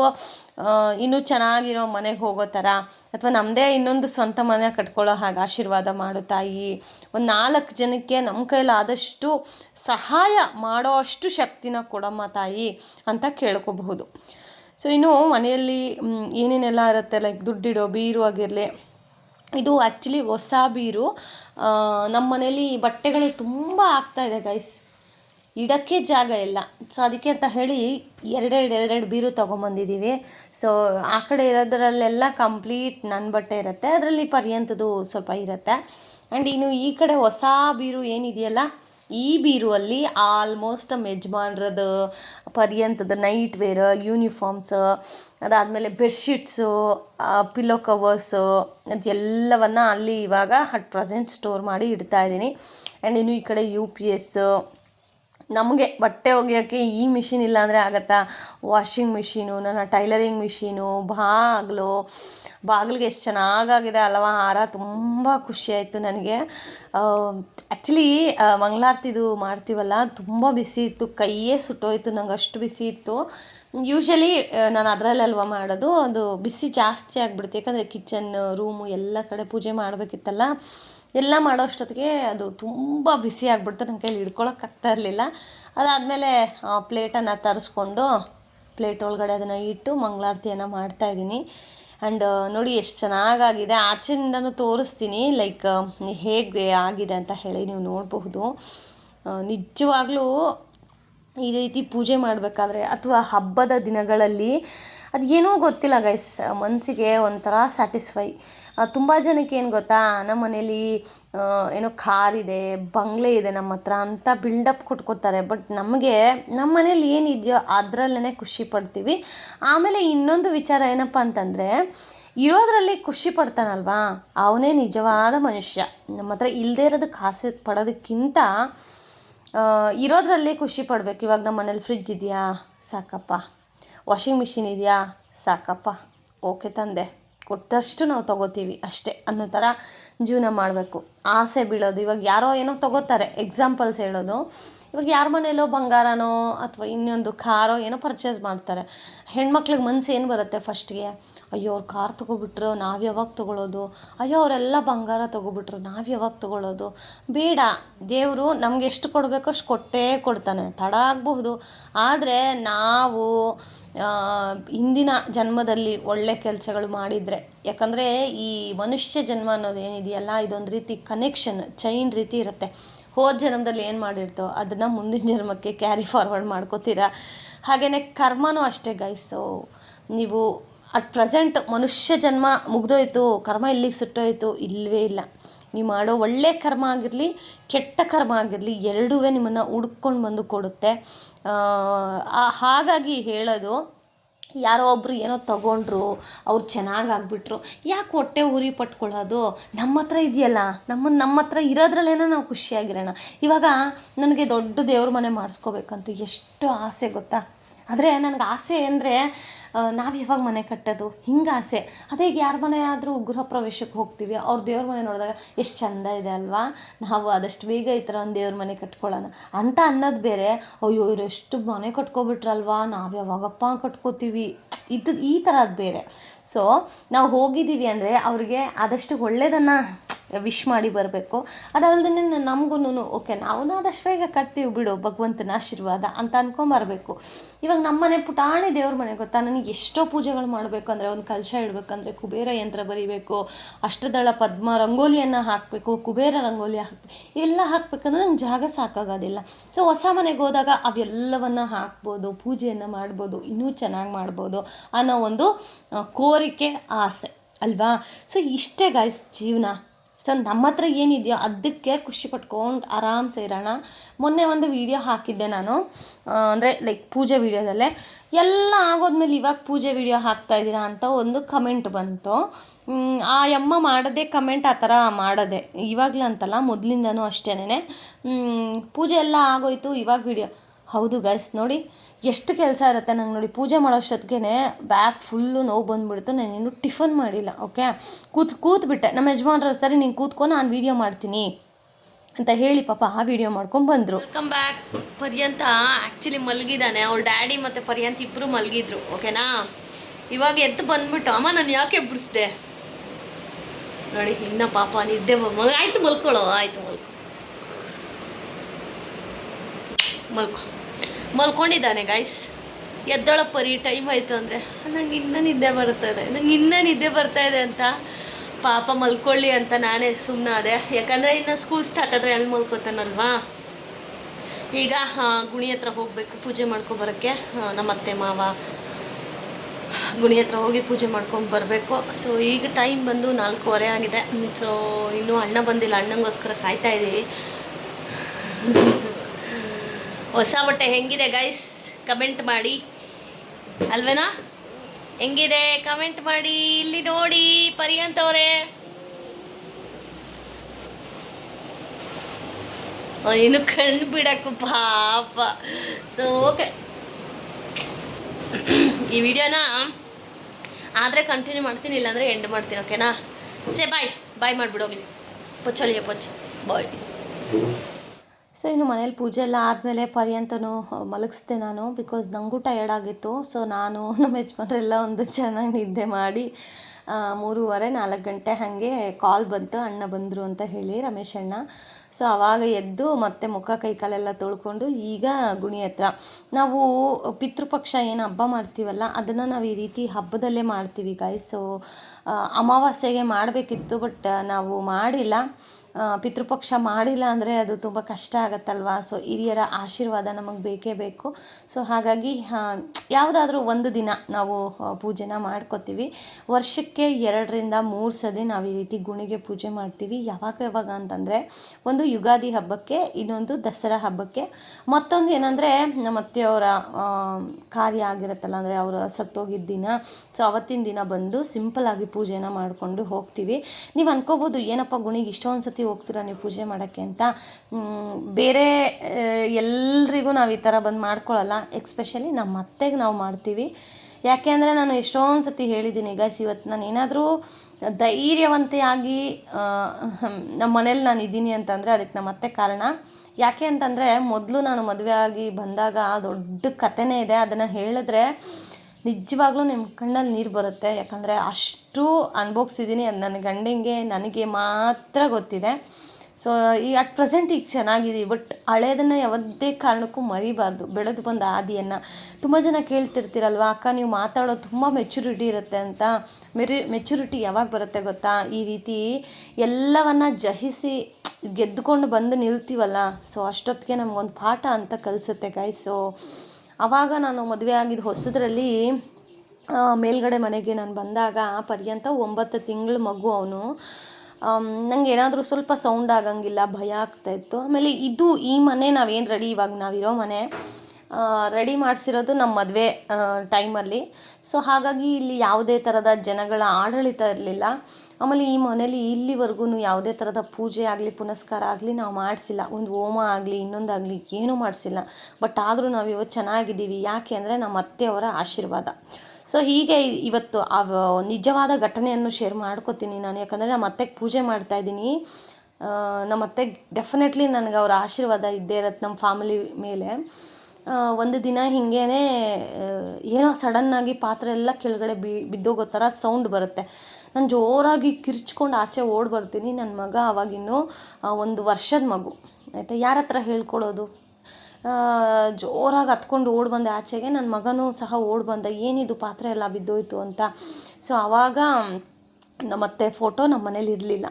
ಇನ್ನೂ ಚೆನ್ನಾಗಿರೋ ಮನೆಗೆ ಹೋಗೋ ಥರ, ಅಥವಾ ನಮ್ಮದೇ ಇನ್ನೊಂದು ಸ್ವಂತ ಮನೆ ಕಟ್ಕೊಳ್ಳೋ ಹಾಗೆ ಆಶೀರ್ವಾದ ಮಾಡೋ ತಾಯಿ, ಒಂದು ನಾಲ್ಕು ಜನಕ್ಕೆ ನಮ್ಮ ಕೈಲಾದಷ್ಟು ಸಹಾಯ ಮಾಡೋ ಅಷ್ಟು ಶಕ್ತಿನ ಕೊಡಮ್ಮ ತಾಯಿ ಅಂತ ಕೇಳ್ಕೋಬಹುದು. ಸೊ ಇನ್ನು ಮನೆಯಲ್ಲಿ ಏನೇನೆಲ್ಲ ಇರುತ್ತೆ? ಲೈಕ್ ದುಡ್ಡಿಡೋ, ಬೀರು ಆಗಿರಲಿ. ಇದು ಆ್ಯಕ್ಚುಲಿ ಹೊಸ ಬೀರು. ನಮ್ಮ ಮನೇಲಿ ಬಟ್ಟೆಗಳು ತುಂಬ ಆಗ್ತಾ ಇದೆ ಗೈಸ್ ಇಡೋಕ್ಕೆ ಜಾಗ ಇಲ್ಲ. ಸೊ ಅದಕ್ಕೆ ಅಂತ ಹೇಳಿ ಎರಡೆರಡು ಎರಡೆರಡು ಬೀರು ತೊಗೊಂಬಂದಿದ್ದೀವಿ ಸೊ ಆ ಕಡೆ ಇರೋದ್ರಲ್ಲೆಲ್ಲ ಕಂಪ್ಲೀಟ್ ನನ್ನ ಬಟ್ಟೆ ಇರುತ್ತೆ. ಅದರಲ್ಲಿ ಪರ್ಯಂತದ್ದು ಸ್ವಲ್ಪ ಇರುತ್ತೆ. ಆ್ಯಂಡ್ ಇನ್ನು ಈ ಕಡೆ ಹೊಸ ಬೀರು ಏನಿದೆಯಲ್ಲ ಈ ಬೀರುವಲ್ಲಿ ಆಲ್ಮೋಸ್ಟ್ ನಮ್ಮ ಯಜಮಾನ್ರದ್ದು ಪರ್ಯಂತದ ನೈಟ್ ವೇರ್ ಯೂನಿಫಾರ್ಮ್ಸ್ ಅದಾದಮೇಲೆ ಬೆಡ್ಶೀಟ್ಸು ಪಿಲ್ಲೋ ಕವರ್ಸು ಅದೆಲ್ಲವನ್ನು ಅಲ್ಲಿ ಇವಾಗ ಅಟ್ ಪ್ರೆಸೆಂಟ್ ಸ್ಟೋರ್ ಮಾಡಿ ಇಡ್ತಾ ಇದ್ದೀನಿ. ಆ್ಯಂಡ್ ಇನ್ನು ಈ ಕಡೆ ಯು ಪಿ ಎಸ್ ನಮಗೆ ಬಟ್ಟೆ ಒಗೆಯೋಕ್ಕೆ ಈ ಮಿಷಿನ್ ಇಲ್ಲ ಅಂದರೆ ಆಗತ್ತಾ? ವಾಷಿಂಗ್ ಮಿಷಿನು, ನನ್ನ ಟೈಲರಿಂಗ್ ಮಿಷಿನು, ಬಾಗಿಲು. ಬಾಗಿಲಿಗೆ ಎಷ್ಟು ಚೆನ್ನಾಗಾಗಿದೆ ಅಲ್ವಾ? ಹಾರ ತುಂಬ ಖುಷಿ ಆಯಿತು ನನಗೆ. ಆ್ಯಕ್ಚುಲಿ ಮಂಗಳಾರ್ತಿದು ಮಾಡ್ತೀವಲ್ಲ, ತುಂಬ ಬಿಸಿ ಇತ್ತು. ಕೈಯೇ ಸುಟ್ಟೋಯ್ತು, ನಂಗೆ ಅಷ್ಟು ಬಿಸಿ ಇತ್ತು. ಯೂಶಲಿ ನಾನು ಅದರಲ್ಲಲ್ವ ಮಾಡೋದು? ಅದು ಬಿಸಿ ಜಾಸ್ತಿ ಆಗಿಬಿಡುತ್ತೆ. ಯಾಕಂದರೆ ಕಿಚನ್, ರೂಮು ಎಲ್ಲ ಕಡೆ ಪೂಜೆ ಮಾಡಬೇಕಿತ್ತಲ್ಲ. ಎಲ್ಲ ಮಾಡೋ ಅಷ್ಟೊತ್ತಿಗೆ ಅದು ತುಂಬ ಬಿಸಿ ಆಗಿಬಿಡ್ತು. ನನ್ನ ಕೈಲಿ ಹಿಡ್ಕೊಳಕ್ಕಾಗ್ತಾ ಇರಲಿಲ್ಲ. ಅದಾದಮೇಲೆ ಪ್ಲೇಟನ್ನು ತರಿಸ್ಕೊಂಡು, ಪ್ಲೇಟ್ ಒಳಗಡೆ ಅದನ್ನು ಇಟ್ಟು ಮಂಗಳಾರತಿಯನ್ನು ಮಾಡ್ತಾಯಿದ್ದೀನಿ ಆ್ಯಂಡ್ ನೋಡಿ ಎಷ್ಟು ಚೆನ್ನಾಗಾಗಿದೆ. ಆಚೆಯಿಂದನೂ ತೋರಿಸ್ತೀನಿ. ಲೈಕ್, ಹೇಗೆ ಆಗಿದೆ ಅಂತ ಹೇಳಿ ನೀವು ನೋಡಬಹುದು. ನಿಜವಾಗ್ಲೂ ಈ ರೀತಿ ಪೂಜೆ ಮಾಡಬೇಕಾದ್ರೆ ಅಥವಾ ಹಬ್ಬದ ದಿನಗಳಲ್ಲಿ ಅದು ಗೊತ್ತಿಲ್ಲ, ಗೈಸ್. ಮನಸ್ಸಿಗೆ ಒಂಥರ ಸ್ಯಾಟಿಸ್ಫೈ ತುಂಬ ಜನಕ್ಕೆ ಏನು ಗೊತ್ತಾ? ನಮ್ಮ ಮನೇಲಿ ಏನೋ ಕಾರ್ ಇದೆ, ಬಂಗ್ಲೆ ಇದೆ ನಮ್ಮ ಹತ್ರ ಅಂತ ಬಿಲ್ಡಪ್ ಕೊಟ್ಕೋತಾರೆ. ಬಟ್ ನಮಗೆ ನಮ್ಮ ಮನೇಲಿ ಏನಿದೆಯೋ ಅದರಲ್ಲೇ ಖುಷಿ ಪಡ್ತೀವಿ. ಆಮೇಲೆ ಇನ್ನೊಂದು ವಿಚಾರ ಏನಪ್ಪ ಅಂತಂದರೆ, ಇರೋದ್ರಲ್ಲಿ ಖುಷಿ ಪಡ್ತಾನಲ್ವಾ? ಅವನೇ ನಿಜವಾದ ಮನುಷ್ಯ. ನಮ್ಮ ಹತ್ರ ಇಲ್ಲದೇ ಇರೋದಕ್ಕೆ ಆಸೆ ಪಡೋದಕ್ಕಿಂತ ಇರೋದರಲ್ಲಿ ಇರೋದ್ರಲ್ಲಿ ಖುಷಿ ಪಡಬೇಕು. ಇವಾಗ ನಮ್ಮ ಮನೇಲಿ ಫ್ರಿಡ್ಜ್ ಇದೆಯಾ? ಸಾಕಪ್ಪ. ವಾಷಿಂಗ್ ಮಿಷಿನ್ ಇದೆಯಾ? ಸಾಕಪ್ಪ. ಓಕೆ ತಂದೆ. ಕೊಟ್ಟಷ್ಟು ನಾವು ತಗೋತೀವಿ ಅಷ್ಟೇ ಅನ್ನೋ ಥರ ಜೀವನ ಮಾಡಬೇಕು. ಆಸೆ ಬೀಳೋದು, ಇವಾಗ ಯಾರೋ ಏನೋ ತಗೋತಾರೆ ಎಕ್ಸಾಂಪಲ್ಸ್ ಹೇಳೋದು. ಇವಾಗ ಯಾರ ಮನೇಲೋ ಬಂಗಾರನೋ ಅಥವಾ ಇನ್ನೊಂದು ಕಾರೋ ಏನೋ ಪರ್ಚೇಸ್ ಮಾಡ್ತಾರೆ. ಹೆಣ್ಮಕ್ಳಿಗೆ ಮನ್ಸು ಏನು ಬರುತ್ತೆ ಫಸ್ಟ್ಗೆ ಅಯ್ಯೋ, ಅವ್ರು ಕಾರ್ ತೊಗೊಬಿಟ್ರು, ನಾವು ಯಾವಾಗ ತೊಗೊಳ್ಳೋದು ಅಯ್ಯೋ, ಅವರೆಲ್ಲ ಬಂಗಾರ ತೊಗೊಬಿಟ್ರು, ನಾವು ಯಾವಾಗ ತೊಗೊಳ್ಳೋದು ಬೇಡ, ದೇವರು ನಮ್ಗೆ ಎಷ್ಟು ಕೊಡಬೇಕು ಅಷ್ಟು ಕೊಟ್ಟೇ ಕೊಡ್ತಾನೆ. ತಡ ಆಗಬಹುದು. ಆದರೆ ನಾವು ಹಿಂದಿನ ಜನ್ಮದಲ್ಲಿ ಒಳ್ಳೆ ಕೆಲಸಗಳು ಮಾಡಿದರೆ. ಯಾಕಂದರೆ ಈ ಮನುಷ್ಯ ಜನ್ಮ ಅನ್ನೋದು ಏನಿದೆಯಲ್ಲ, ಇದೊಂದು ರೀತಿ ಕನೆಕ್ಷನ್ ಚೈನ್ ರೀತಿ ಇರುತ್ತೆ. ಹೋದ ಜನ್ಮದಲ್ಲಿ ಏನು ಮಾಡಿರ್ತೋ ಅದನ್ನು ಮುಂದಿನ ಜನ್ಮಕ್ಕೆ ಕ್ಯಾರಿ ಫಾರ್ವರ್ಡ್ ಮಾಡ್ಕೋತೀರ? ಹಾಗೆಯೇ ಕರ್ಮನೂ ಅಷ್ಟೇ ಗೈಸು ನೀವು ಅಟ್ ಪ್ರೆಸೆಂಟ್ ಮನುಷ್ಯ ಜನ್ಮ ಮುಗ್ದೋಯ್ತು, ಕರ್ಮ ಇಲ್ಲಿಗೆ ಸುಟ್ಟೋಯ್ತು ಇಲ್ಲವೇ ಇಲ್ಲ. ನೀವು ಮಾಡೋ ಒಳ್ಳೆ ಕರ್ಮ ಆಗಿರಲಿ, ಕೆಟ್ಟ ಕರ್ಮ ಆಗಿರಲಿ ಎರಡೂ ನಿಮ್ಮನ್ನು ಹುಡ್ಕೊಂಡು ಬಂದು ಕೊಡುತ್ತೆ. ಹಾಗಾಗಿ ಹೇಳೋದು, ಯಾರೋ ಒಬ್ರು ಏನೋ ತಗೊಂಡ್ರು, ಅವ್ರು ಚೆನ್ನಾಗಾಗ್ಬಿಟ್ರು ಯಾಕೆ ಹೊಟ್ಟೆ ಉರಿ ಪಟ್ಕೊಳ್ಳೋದು? ನಮ್ಮ ಹತ್ರ ಇದೆಯಲ್ಲ, ನಮ್ಮ ನಮ್ಮ ಹತ್ರ ಇರೋದ್ರಲ್ಲೇ ನಾವು ಖುಷಿಯಾಗಿರೋಣ. ಇವಾಗ ನನಗೆ ದೊಡ್ಡ ದೇವ್ರ ಮನೆ ಮಾಡಿಸ್ಕೋಬೇಕಂತ ಎಷ್ಟು ಆಸೆ ಗೊತ್ತಾ? ಆದರೆ ನನಗೆ ಆಸೆ ಅಂದರೆ ನಾವು ಯಾವಾಗ ಮನೆ ಕಟ್ಟೋದು? ಹಿಂಗೆ ಆಸೆ. ಅದೇ ಈಗ ಯಾರ ಮನೆ ಆದರೂ ಗೃಹ ಪ್ರವೇಶಕ್ಕೆ ಹೋಗ್ತೀವಿ. ಅವ್ರ ದೇವ್ರ ಮನೆ ನೋಡಿದಾಗ ಎಷ್ಟು ಚಂದ ಇದೆ ಅಲ್ವಾ? ನಾವು ಆದಷ್ಟು ಬೇಗ ಈ ಥರ ಒಂದು ದೇವ್ರ ಮನೆ ಕಟ್ಕೊಳ್ಳೋಣ. ಅಂತ ಅನ್ನೋದು ಬೇರೆ. ಅಯ್ಯೋ, ಇವ್ರು ಎಷ್ಟು ಮನೆ ಕಟ್ಕೊಬಿಟ್ರಲ್ವಾ? ನಾವು ಯಾವಾಗಪ್ಪ ಕಟ್ಕೋತೀವಿ? ಇದು ಈ ಥರದ್ದು ಬೇರೆ. ಸೊ ನಾವು ಹೋಗಿದ್ದೀವಿ ಅಂದರೆ ಅವ್ರಿಗೆ ಆದಷ್ಟು ಒಳ್ಳೆಯದನ್ನು ವಿಶ್ ಮಾಡಿ ಬರಬೇಕು. ಅದಲ್ಲದೆ ನಮಗೂ ಓಕೆ ನಾವು ಆದಷ್ಟು ಬೇಗ ಕಟ್ತೀವಿ ಬಿಡು ಭಗವಂತನ ಆಶೀರ್ವಾದ ಅಂತ ಅನ್ಕೊಂಬರ್ಬೇಕು. ಇವಾಗ ನಮ್ಮನೆ ಪುಟಾಣಿ ದೇವ್ರ ಮನೆ ಗೊತ್ತಾ? ನನಗೆ ಎಷ್ಟೋ ಪೂಜೆಗಳು ಮಾಡಬೇಕು ಅಂದರೆ, ಒಂದು ಕಲಶ ಇಡಬೇಕಂದ್ರೆ, ಕುಬೇರ ಯಂತ್ರ ಬರೀಬೇಕು, ಅಷ್ಟದಳ ಪದ್ಮ ರಂಗೋಲಿಯನ್ನು ಹಾಕಬೇಕು, ಕುಬೇರ ರಂಗೋಲಿ ಹಾಕಬೇಕು, ಇವೆಲ್ಲ ಹಾಕಬೇಕಂದ್ರೆ ನಂಗೆ ಜಾಗ ಸಾಕಾಗೋದಿಲ್ಲ. ಸೊ ಹೊಸ ಮನೆಗೆ ಹೋದಾಗ ಅವೆಲ್ಲವನ್ನು ಹಾಕ್ಬೋದು, ಪೂಜೆಯನ್ನು ಮಾಡ್ಬೋದು, ಇನ್ನೂ ಚೆನ್ನಾಗಿ ಮಾಡ್ಬೋದು ಅನ್ನೋ ಒಂದು ಕೋರಿಕೆ, ಆಸೆ, ಅಲ್ವಾ? ಸೊ ಇಷ್ಟೇ ಗಾಯ್ಸ್ ಜೀವನ. ಸೊ ನಮ್ಮ ಹತ್ರ ಏನಿದೆಯೋ ಅದಕ್ಕೆ ಖುಷಿ ಪಟ್ಕೊಂಡು ಆರಾಮ್ ಇರೋಣ. ಮೊನ್ನೆ ಒಂದು ವಿಡಿಯೋ ಹಾಕಿದ್ದೆ ನಾನು. ಅಂದರೆ ಲೈಕ್ ಪೂಜೆ ವಿಡಿಯೋದಲ್ಲೇ ಎಲ್ಲ ಆಗೋದ್ಮೇಲೆ ಇವಾಗ ಪೂಜೆ ವಿಡಿಯೋ ಹಾಕ್ತಾ ಇದ್ದೀರಾ ಅಂತ ಒಂದು ಕಮೆಂಟ್ ಬಂತು. ಆ ಅಮ್ಮ ಮಾಡೋದೇ ಕಮೆಂಟ್ ಆ ಥರ ಮಾಡೋದೆ. ಇವಾಗಲೇ ಅಂತಲ್ಲ, ಮೊದಲಿಂದನೂ ಅಷ್ಟೇನೆ ಪೂಜೆ ಎಲ್ಲ ಆಗೋಯ್ತು ಇವಾಗ ವಿಡಿಯೋ ಹೌದು ಗೈಸ್ ನೋಡಿ. ಎಷ್ಟು ಕೆಲಸ ಇರುತ್ತೆ ನಂಗೆ ನೋಡಿ ಪೂಜೆ ಮಾಡೋಷ್ಟೊತ್ತಿಗೆ ಬ್ಯಾಕ್ ಫುಲ್ಲು ನೋವು ಬಂದುಬಿಡ್ತು, ನಾನು ಇನ್ನೂ ಟಿಫನ್ ಮಾಡಿಲ್ಲ ಓಕೆ ಕೂತ್, ಕೂತ್ಬಿಟ್ಟೆ. ನಮ್ಮ ಯಜಮಾನ್ರ ಸರಿ, ನೀನು ಕೂತ್ಕೊ, ನಾನು ವೀಡಿಯೋ ಮಾಡ್ತೀನಿ. ಅಂತ ಹೇಳಿ ಪಾಪ ಆ ವಿಡಿಯೋ ಮಾಡ್ಕೊಂಡು ಬಂದರು. ವೆಲ್ಕಮ್ ಬ್ಯಾಕ್ ಪರ್ಯಂತ ಆ್ಯಕ್ಚುಲಿ ಮಲಗಿದ್ದಾನೆ ಅವ್ರ ಡ್ಯಾಡಿ ಮತ್ತು ಪರ್ಯಂತ ಇಬ್ಬರು ಮಲಗಿದ್ರು ಓಕೆನಾ ಇವಾಗ ಎದ್ದು ಬಂದ್ಬಿಟ್ಟು, ಅಮ್ಮ, ನಾನು ಯಾಕೆ ಎಬ್ಬಿಸ್ದೆ ನೋಡಿ, ಇನ್ನ ಪಾಪ ನಿದ್ದೆ ಆಯ್ತು ಮಲ್ಕೊಳ್ಳೋ ಆಯ್ತು ಮಲ್ಕೊ. ಮಲ್ಕೊ. ಮಲ್ಕೊಂಡಿದ್ದಾನೆ ಗಾಯ್ಸ್ ಎದ್ದೊಳ ಪರಿ ಟೈಮ್ ಆಯಿತು ಅಂದರೆ. ನಂಗೆ ಇನ್ನೂ ನಿದ್ದೆ ಬರ್ತಾ ಇದೆ. ನಂಗೆ ಇನ್ನೂ ನಿದ್ದೆ ಬರ್ತಾ ಇದೆ ಅಂತ ಪಾಪ ಮಲ್ಕೊಳ್ಳಿ ಅಂತ ನಾನೇ ಸುಮ್ಮನಾದೆ ಯಾಕಂದರೆ ಇನ್ನು ಸ್ಕೂಲ್ ಸ್ಟಾರ್ಟ್ ಆದರೆ ಅಲ್ಲಿ ಮಲ್ಕೋತಾನಲ್ವಾ? ಈಗ ಗುಣಿ ಹತ್ರ ಹೋಗಬೇಕು, ಪೂಜೆ ಮಾಡ್ಕೊಬರೋಕ್ಕೆ ನಮ್ಮ ಅತ್ತೆ, ಮಾವ ಗುಣಿ ಹತ್ರ ಹೋಗಿ ಪೂಜೆ ಮಾಡ್ಕೊಂಡು ಬರಬೇಕು. ಸೊ ಈಗ ಟೈಮ್ ಬಂದು ನಾಲ್ಕೂವರೆ ಆಗಿದೆ. ಸೊ ಇನ್ನೂ ಅಣ್ಣ ಬಂದಿಲ್ಲ. ಅಣ್ಣಂಗೋಸ್ಕರ ಕಾಯ್ತಾ ಇದ್ದೀವಿ ಹೊಸ ಬಟ್ಟೆ ಹೆಂಗಿದೆ ಗೈಸ್ ಕಮೆಂಟ್ ಮಾಡಿ. ಅಲ್ವೇನಾ? ಹೆಂಗಿದೆ? ಕಮೆಂಟ್ ಮಾಡಿ. ಇಲ್ಲಿ ನೋಡಿ ಪರಿ ಅವರೇ ಇನ್ನು ಕಣ್ಣು ಬಿಡಕ್ಕು ಪಾಪ. ಸೊ ಓಕೆ ಈ ವಿಡಿಯೋನ ಆದರೆ ಕಂಟಿನ್ಯೂ ಮಾಡ್ತೀನಿ, ಇಲ್ಲಾಂದರೆ ಎಂಡ್ ಮಾಡ್ತೀನಿ ಓಕೆನಾ ಸೇ ಬಾಯ್ ಬಾಯ್ ಮಾಡಿಬಿಡೋಗ್ಲಿ ಪೊಚ್ಚಳಿಯ ಪೊಚ್ಚ. ಬಾಯ್ ಸೊ ಇನ್ನು ಮನೇಲಿ ಪೂಜೆ ಎಲ್ಲ ಆದಮೇಲೆ ಪರ್ಯಂತನೂ ಮಲಗಿಸ್ದೆ ನಾನು ಬಿಕಾಸ್ ನನಗೂ ಟಯರ್ಡ್ ಆಗಿತ್ತು. ಸೊ ನಾನು ನಮ್ಮ ಯಜಮಾನ್ರೆಲ್ಲ ಒಂದು ಚೆನ್ನಾಗಿ ನಿದ್ದೆ ಮಾಡಿ ಮೂರುವರೆ, ನಾಲ್ಕು ಗಂಟೆ ಹಾಗೆ ಕಾಲ್ ಬಂತು, ಅಣ್ಣ ಬಂದರು ಅಂತ ಹೇಳಿ ರಮೇಶ್ ಅಣ್ಣ. ಸೊ ಆವಾಗ ಎದ್ದು ಮತ್ತೆ ಮುಖ ಕೈಕಾಲೆಲ್ಲ ತೊಳ್ಕೊಂಡು ಈಗ ಗುಣಿ ಹತ್ರ. ನಾವು ಪಿತೃಪಕ್ಷ ಏನು ಹಬ್ಬ ಮಾಡ್ತೀವಲ್ಲ, ಅದನ್ನು ನಾವು ಈ ರೀತಿ ಹಬ್ಬದಲ್ಲೇ ಮಾಡ್ತೀವಿ ಗಾಯ್ಸ್ ಸೊ ಅಮಾವಾಸ್ಯೆಗೆ ಮಾಡಬೇಕಿತ್ತು ಬಟ್ ನಾವು ಮಾಡಿಲ್ಲ. ಪಿತೃಪಕ್ಷ ಮಾಡಿಲ್ಲ ಅಂದರೆ ಅದು ತುಂಬ ಕಷ್ಟ ಆಗುತ್ತಲ್ವಾ? ಸೊ ಹಿರಿಯರ ಆಶೀರ್ವಾದ ನಮಗೆ ಬೇಕೇ ಬೇಕು. ಸೊ ಹಾಗಾಗಿ ಯಾವುದಾದ್ರೂ ಒಂದು ದಿನ ನಾವು ಪೂಜೆನ ಮಾಡ್ಕೋತೀವಿ. ವರ್ಷಕ್ಕೆ ಎರಡರಿಂದ ಮೂರು ಸಲ ನಾವು ಈ ರೀತಿ ಗುಣಿಗೆ ಪೂಜೆ ಮಾಡ್ತೀವಿ. ಯಾವಾಗ ಯಾವಾಗ ಅಂತಂದರೆ ಒಂದು ಯುಗಾದಿ ಹಬ್ಬಕ್ಕೆ ಇನ್ನೊಂದು ದಸರಾ ಹಬ್ಬಕ್ಕೆ. ಮತ್ತೊಂದು ಏನಂದರೆ ನಮ್ಮ ಅತ್ತೆಯವರ ಆ, ಕಾರ್ಯ ಆಗಿರುತ್ತಲ್ಲ ಅಂದರೆ ಅವರು ಸತ್ತೋಗಿದ್ದ ದಿನ. ಸೊ ಅವತ್ತಿನ ದಿನ ಬಂದು ಸಿಂಪಲ್ ಆಗಿ ಪೂಜೆನ ಮಾಡಿಕೊಂಡು ಹೋಗ್ತೀವಿ. ನೀವು ಅನ್ಕೋಬೋದು ಏನಪ್ಪ ಗುಣಿಗೆ ಇಷ್ಟೊಂದು ಸತಿ ಹೋಗ್ತೀರಾ ನೀವು ಪೂಜೆ ಮಾಡೋಕ್ಕೆ ಅಂತ? ಬೇರೆ ಎಲ್ರಿಗೂ ನಾವು ಈ ಥರ ಬಂದು ಮಾಡ್ಕೊಳ್ಳಲ್ಲ ಎಕ್ಸ್ಪೆಷಲಿ ನಮ್ಮ ಅತ್ತೆಗೆ ನಾವು ಮಾಡ್ತೀವಿ. ಯಾಕೆ ಅಂದರೆ ನಾನು ಎಷ್ಟೊಂದು ಸತಿ ಹೇಳಿದ್ದೀನಿ ಗೈಸ್ ಇವತ್ತು ನಾನು ಏನಾದರೂ ಧೈರ್ಯವಂತೆಯಾಗಿ ನಮ್ಮ ಮನೇಲಿ ನಾನು ಇದ್ದೀನಿ ಅಂತಂದರೆ ಅದಕ್ಕೆ ನಮ್ಮ ಅತ್ತೆ ಕಾರಣ. ಯಾಕೆ ಅಂತಂದರೆ ಮೊದಲು ನಾನು ಮದುವೆ ಆಗಿ ಬಂದಾಗ ದೊಡ್ಡ ಕಥೆನೇ ಇದೆ. ಅದನ್ನು ಹೇಳಿದ್ರೆ ನಿಜವಾಗ್ಲೂ ನಿಮ್ಮ ಕಣ್ಣಲ್ಲಿ ನೀರು ಬರುತ್ತೆ. ಯಾಕಂದರೆ ಅಷ್ಟು ಅನುಭವಿಸಿದ್ದೀನಿ. ಅದು ನನ್ನ ಗಂಡಂಗೆ, ನನಗೆ ಮಾತ್ರ ಗೊತ್ತಿದೆ. ಸೊ ಈ ಅಟ್ ಪ್ರೆಸೆಂಟ್ ಈಗ ಚೆನ್ನಾಗಿದ್ದೀವಿ ಬಟ್ ಹಳೇದನ್ನು ಯಾವುದೇ ಕಾರಣಕ್ಕೂ ಮರಿಬಾರ್ದು. ಬೆಳೆದು ಬಂದ ಹಾದಿಯನ್ನು ತುಂಬ ಜನ ಕೇಳ್ತಿರ್ತೀರಲ್ವ, ಅಕ್ಕ, ನೀವು ಮಾತಾಡೋದು ತುಂಬ ಮೆಚುರಿಟಿ ಇರುತ್ತೆ ಅಂತ. ಮೆರಿ ಮೆಚುರಿಟಿ ಯಾವಾಗ ಬರುತ್ತೆ ಗೊತ್ತಾ? ಈ ರೀತಿ ಎಲ್ಲವನ್ನು ಜಹಿಸಿ ಗೆದ್ದುಕೊಂಡು ಬಂದು ನಿಲ್ತೀವಲ್ಲ. ಸೊ ಅಷ್ಟೊತ್ತಿಗೆ ನಮಗೊಂದು ಪಾಠ ಅಂತ ಕಲಿಸುತ್ತೆ ಗಾಯ್ ಸೊ ಆವಾಗ ನಾನು ಮದುವೆ ಆಗಿದ್ದು ಹೊಸದ್ರಲ್ಲಿ ಮೇಲ್ಗಡೆ ಮನೆಗೆ ನಾನು ಬಂದಾಗ ಪರ್ಯಂತ ಒಂಬತ್ತು ತಿಂಗಳ ಮಗು ಅವನು. ನಂಗೆ ಏನಾದರೂ ಸ್ವಲ್ಪ ಸೌಂಡ್ ಆಗಂಗಿಲ್ಲ, ಭಯ ಆಗ್ತಾಯಿತ್ತು ಆಮೇಲೆ ಇದು ಈ ಮನೆ ನಾವೇನು ರೆಡಿ ಇವಾಗ ನಾವಿರೋ ಮನೆ ರೆಡಿ ಮಾಡಿಸಿರೋದು ನಮ್ಮ ಮದುವೆ ಟೈಮಲ್ಲಿ ಸೊ ಹಾಗಾಗಿ ಇಲ್ಲಿ ಯಾವುದೇ ಥರದ ಜನಗಳ ಆಡಳಿತ ಇರಲಿಲ್ಲ. ಆಮೇಲೆ ಈ ಮನೇಲಿ ಇಲ್ಲಿವರೆಗೂ ಯಾವುದೇ ಥರದ ಪೂಜೆ ಆಗಲಿ, ಪುನಸ್ಕಾರ ಆಗಲಿ ನಾವು ಮಾಡಿಸಿಲ್ಲ. ಒಂದು ಹೋಮ ಆಗಲಿ, ಇನ್ನೊಂದಾಗಲಿ ಏನೂ ಮಾಡಿಸಿಲ್ಲ. ಬಟ್ ಆದರೂ ನಾವು ಇವತ್ತು ಚೆನ್ನಾಗಿದ್ದೀವಿ. ಯಾಕೆ ಅಂದರೆ ನಮ್ಮ ಅತ್ತೆಯವರ ಆಶೀರ್ವಾದ. ಸೊ ಹೀಗೆ ಇವತ್ತು ಆ ನಿಜವಾದ ಘಟನೆಯನ್ನು ಶೇರ್ ಮಾಡ್ಕೋತೀನಿ ನಾನು. ಯಾಕಂದರೆ ನಮ್ಮ ಅತ್ತೆಗೆ ಪೂಜೆ ಮಾಡ್ತಾ ಇದ್ದೀನಿ. ನಮ್ಮ ಅತ್ತೆಗೆ ಡೆಫಿನೆಟ್ಲಿ ನನಗೆ ಅವರ ಆಶೀರ್ವಾದ ಇದ್ದೇ ಇರತ್ತೆ ನಮ್ಮ ಫ್ಯಾಮಿಲಿ ಮೇಲೆ. ಒಂದು ದಿನ ಹಿಂಗೇನೆ ಏನೋ ಸಡನ್ನಾಗಿ ಪಾತ್ರೆ ಎಲ್ಲ ಕೆಳಗಡೆ ಬಿ, ಬಿದ್ದೋಗೋ ಥರ ಸೌಂಡ್ ಬರುತ್ತೆ. ನಾನು ಜೋರಾಗಿ ಕಿರ್ಚ್ಕೊಂಡು ಆಚೆ ಓಡಿ ಬರ್ತೀನಿ. ನನ್ನ ಮಗ ಅವಾಗಿನ್ನೂ ಆ, ಒಂದು ವರ್ಷದ ಮಗು. ಆಯಿತಾ? ಯಾರ ಹತ್ರ ಹೇಳ್ಕೊಳ್ಳೋದು ಜೋರಾಗಿ ಹತ್ಕೊಂಡು ಓಡಿ ಬಂದೆ ಆಚೆಗೆ. ನನ್ನ ಮಗನೂ ಸಹ ಓಡಿ ಬಂದ. ಏನಿದು? ಪಾತ್ರೆ ಎಲ್ಲ ಬಿದ್ದೋಯ್ತು ಅಂತ. ಸೊ ಆವಾಗ ನಮ್ಮತ್ತೆ ಫೋಟೋ ನಮ್ಮ ಮನೇಲಿ ಇರಲಿಲ್ಲ.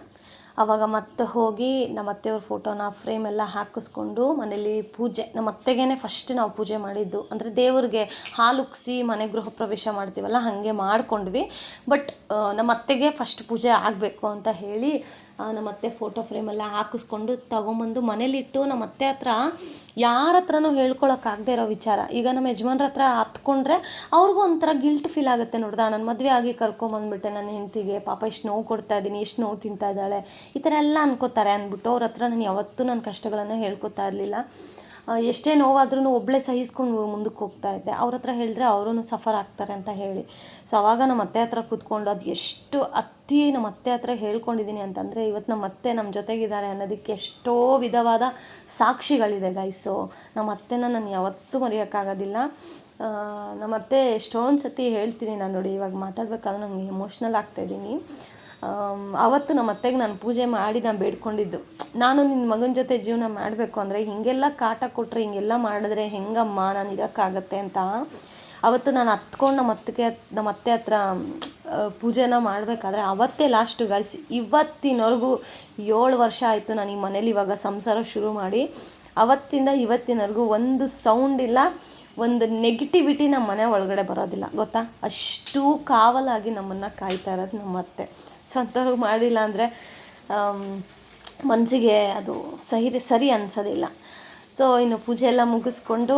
ಆವಾಗ ಮತ್ತೆ ಹೋಗಿ ನಮ್ಮ ಅತ್ತೆಯವ್ರ ಫೋಟೋನ ಫ್ರೇಮ್ ಎಲ್ಲ ಹಾಕಿಸ್ಕೊಂಡು ಮನೇಲಿ ಪೂಜೆ, ನಮ್ಮ ಅತ್ತೆಗೇನೆ ಫಸ್ಟ್ ನಾವು ಪೂಜೆ ಮಾಡಿದ್ದು. ಅಂದರೆ ದೇವ್ರಿಗೆ ಹಾಲು ಉಕ್ಸಿ ಮನೆ ಗೃಹ ಪ್ರವೇಶ ಮಾಡ್ತೀವಲ್ಲ, ಹಾಗೆ ಮಾಡ್ಕೊಂಡ್ವಿ. ಬಟ್ ನಮ್ಮ ಅತ್ತೆಗೆ ಫಸ್ಟ್ ಪೂಜೆ ಆಗಬೇಕು ಅಂತ ಹೇಳಿ ನಮ್ಮ ಅತ್ತೆ ಫೋಟೋ ಫ್ರೇಮೆಲ್ಲ ಹಾಕಿಸ್ಕೊಂಡು ತೊಗೊಂಬಂದು ಮನೇಲಿಟ್ಟು ನಮ್ಮ ಅತ್ತೆ ಹತ್ರ ಯಾರ ಹತ್ರನೂ ಹೇಳ್ಕೊಳಕ್ಕಾಗದೇ ಇರೋ ವಿಚಾರ. ಈಗ ನಮ್ಮ ಯಜಮಾನ್ರ ಹತ್ರ ಹತ್ಕೊಂಡ್ರೆ ಅವ್ರಿಗೂ ಒಂಥರ ಗಿಲ್ಟ್ ಫೀಲ್ ಆಗುತ್ತೆ ನೋಡ್ದಾ? ನಾನು ಮದುವೆ ಆಗಿ ಕರ್ಕೊಂಬಂದ್ಬಿಟ್ಟೆ ನನ್ನ ಹೆಂಡತಿಗೆ, ಪಾಪ ಇಷ್ಟು ನೋವು ಕೊಡ್ತಾ ಇದ್ದೀನಿ ಎಷ್ಟು ನೋವು ತಿಂತಾ ಇದ್ದಾಳೆ ಈ ಥರ ಎಲ್ಲ ಅನ್ಕೋತಾರೆ ಅಂದ್ಬಿಟ್ಟು ಅವ್ರ ಹತ್ರ ನಾನು ಯಾವತ್ತೂ ನನ್ನ ಕಷ್ಟಗಳನ್ನು ಹೇಳ್ಕೊತಾ ಇರಲಿಲ್ಲ. ಎಷ್ಟೇ ನೋವಾದ್ರೂ ಒಬ್ಬಳೇ ಸಹಿಸ್ಕೊಂಡು ಮುಂದಕ್ಕೆ ಹೋಗ್ತಾ ಇದ್ದೆ. ಅವ್ರ ಹತ್ರ ಹೇಳಿದ್ರೆ ಅವರೂ ಸಫರ್ ಆಗ್ತಾರೆ ಅಂತ ಹೇಳಿ. ಸೊ ಅವಾಗ ನಮ್ಮ ಅತ್ತೆ ಹತ್ರ ಕೂತ್ಕೊಂಡು ಅದು ಎಷ್ಟು ಅತ್ತಿ ನಮ್ಮ ಅತ್ತೆ ಹತ್ರ ಹೇಳ್ಕೊಂಡಿದ್ದೀನಿ ಅಂತಂದರೆ ಇವತ್ತು ನಮ್ಮ ಅತ್ತೆ ನಮ್ಮ ಜೊತೆಗಿದ್ದಾರೆ ಅನ್ನೋದಕ್ಕೆ ಎಷ್ಟೋ ವಿಧವಾದ ಸಾಕ್ಷಿಗಳಿದೆ ಗೈಸು ನಮ್ಮ ಅತ್ತೆನ ನಾನು ಯಾವತ್ತೂ ಮರೆಯೋಕ್ಕಾಗೋದಿಲ್ಲ. ನಮ್ಮ ಅತ್ತೆ ಎಷ್ಟೊಂದು ಸತಿ ಹೇಳ್ತೀನಿ ನಾನು ನೋಡಿ, ಇವಾಗ ಮಾತಾಡ್ಬೇಕಾದ್ರೆ ನಂಗೆ ಎಮೋಷ್ನಲ್ ಆಗ್ತಾಯಿದ್ದೀನಿ ಅವತ್ತು ನಮ್ಮ ಅತ್ತೆಗೆ ನಾನು ಪೂಜೆ ಮಾಡಿ ನಾನು ಬೇಡ್ಕೊಂಡಿದ್ದು. ನಾನು ನಿನ್ನ ಮಗನ ಜೊತೆ ಜೀವನ ಮಾಡಬೇಕು ಅಂದರೆ ಹೀಗೆಲ್ಲ ಕಾಟ ಕೊಟ್ಟರೆ ಹಿಂಗೆಲ್ಲ ಮಾಡಿದ್ರೆ ಹೆಂಗಮ್ಮ? ನಾನು ಇರೋಕ್ಕಾಗತ್ತೆ ಅಂತ. ಅವತ್ತು ನಾನು ಹತ್ಕೊಂಡು ನಮ್ಮ ಅತ್ತಿಗೆ, ನಮ್ಮ ಅತ್ತೆ ಹತ್ರ ಪೂಜೆನ ಮಾಡಬೇಕಾದ್ರೆ ಅವತ್ತೇ ಲಾಸ್ಟು ಗಾಯ್ಸ್ ಇವತ್ತಿನವರೆಗೂ ಏಳು ವರ್ಷ ಆಯಿತು ನಾನು ಈ ಮನೇಲಿ ಇವಾಗ ಸಂಸಾರ ಶುರು ಮಾಡಿ. ಅವತ್ತಿಂದ ಇವತ್ತಿನವರೆಗೂ ಒಂದು ಸೌಂಡ್ ಇಲ್ಲ. ಒಂದು ನೆಗೆಟಿವಿಟಿ ನಮ್ಮ ಮನೆ ಒಳಗಡೆ ಬರೋದಿಲ್ಲ, ಗೊತ್ತಾ? ಅಷ್ಟು ಕಾವಲಾಗಿ ನಮ್ಮನ್ನು ಕಾಯ್ತಾ ಇರೋದು ನಮ್ಮ ಅತ್ತೆ. ಸೊ ಅಂಥವ್ರಿಗೆ ಮಾಡಿಲ್ಲ ಅಂದರೆ ಮನಸ್ಸಿಗೆ ಅದು ಸರಿ ಸರಿ ಅನ್ಸೋದಿಲ್ಲ. ಸೊ ಇನ್ನು ಪೂಜೆ ಎಲ್ಲ ಮುಗಿಸ್ಕೊಂಡು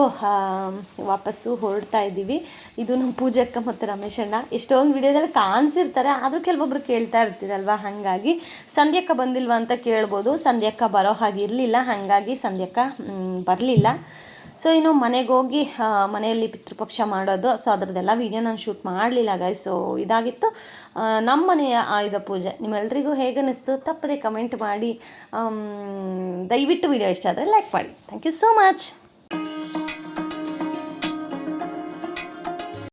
ವಾಪಸ್ಸು ಹೊರಡ್ತಾ ಇದ್ದೀವಿ. ಇದು ನಮ್ಮ ಪೂಜಕ್ಕ ಮತ್ತು ರಮೇಶಣ್ಣ ಎಷ್ಟೊಂದು ವಿಡಿಯೋದಲ್ಲಿ ಕಾಣಿಸಿರ್ತಾರೆ, ಆದರೂ ಕೆಲವೊಬ್ರು ಕೇಳ್ತಾ ಇರ್ತೀರಲ್ವ? ಹಾಗಾಗಿ ಸಂಧ್ಯಕ್ಕ ಬಂದಿಲ್ವಾ ಅಂತ ಕೇಳ್ಬೋದು. ಸಂಧ್ಯಕ್ಕ ಬರೋ ಹಾಗೆ ಇರಲಿಲ್ಲ, ಹಾಗಾಗಿ ಸಂಧ್ಯಕ್ಕ ಬರಲಿಲ್ಲ. ಸೊ ಇನ್ನು ಮನೆಗೆ ಹೋಗಿ ಮನೆಯಲ್ಲಿ ಪಿತೃಪಕ್ಷ ಮಾಡೋದು ಸೊ ಅದರದ್ದೆಲ್ಲ ವೀಡಿಯೋ ನಾನು ಶೂಟ್ ಮಾಡಲಿಲ್ಲ ಗಾಯ್ ಸೊ ಇದಾಗಿತ್ತು. ನಮ್ಮ ಮನೆಯ ಆಯುಧ ಪೂಜೆ. ನಿಮ್ಮೆಲ್ಲರಿಗೂ ಹೇಗೆ ಅನ್ನಿಸ್ತು ತಪ್ಪದೆ ಕಮೆಂಟ್ ಮಾಡಿ. ದಯವಿಟ್ಟು ವಿಡಿಯೋ ಇಷ್ಟ ಆದರೆ ಲೈಕ್ ಮಾಡಿ. Thank you so much